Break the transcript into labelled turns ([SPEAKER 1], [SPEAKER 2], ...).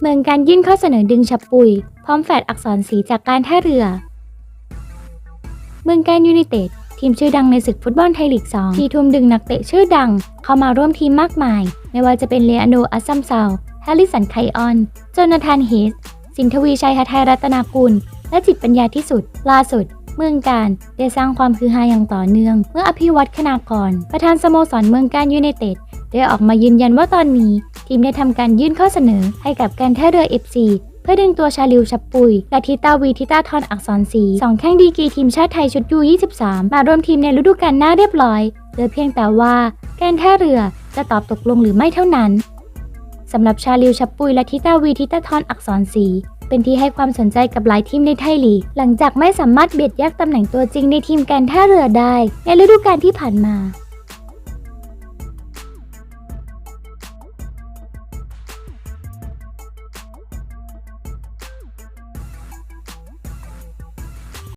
[SPEAKER 1] เมืองการยื่นข้อเสนอดึงฉับปุย พร้อมแฟดอักษรสีจากการท่าเรือ เมืองการยูไนเต็ด ทีมชื่อดังในศึกฟุตบอลไทยลีก 2 ที่ทุ่มดึงนักเตะชื่อดัง เข้ามาร่วมทีมมากมาย ไม่ว่าจะเป็นเลอันโดอัสซัมซาวแฮร์ริสันไคออน โจนาธานเฮสสินทวีชัยหทัยรัตนากุล และจิตปัญญาที่สุด ล่าสุด เมืองการได้สร้างความคือฮาอย่างต่อเนื่อง เมื่ออภิวัตคณากร ประธานสโมสรเมืองการยูไนเต็ดได้ออกมายืนยันว่าตอนนี้ ทีมได้ทำการยื่นข้อเสนอให้กับการท่าเรือ FC เพื่อดึงตัวชาลิวชับปุย และทิตาวีทิตาทอนอักษรศรีสองแข้งดีกีทีมชาติไทยชุดยู23มาร่วมทีมในฤดูกาลหน้าเรียบร้อยเหลือเพียงแต่ว่าการท่าเรือจะตอบตกลงหรือไม่เท่านั้น สำหรับชาลิวชับปุยและทิตาวีทิตาทอนอักษรศรีเป็นที่ให้ความสนใจกับหลายทีมในไทยลีกหลังจากไม่สามารถเบียดแยกตำแหน่งตัวจริงในทีมการท่าเรือได้ ในฤดูกาลที่ผ่านมา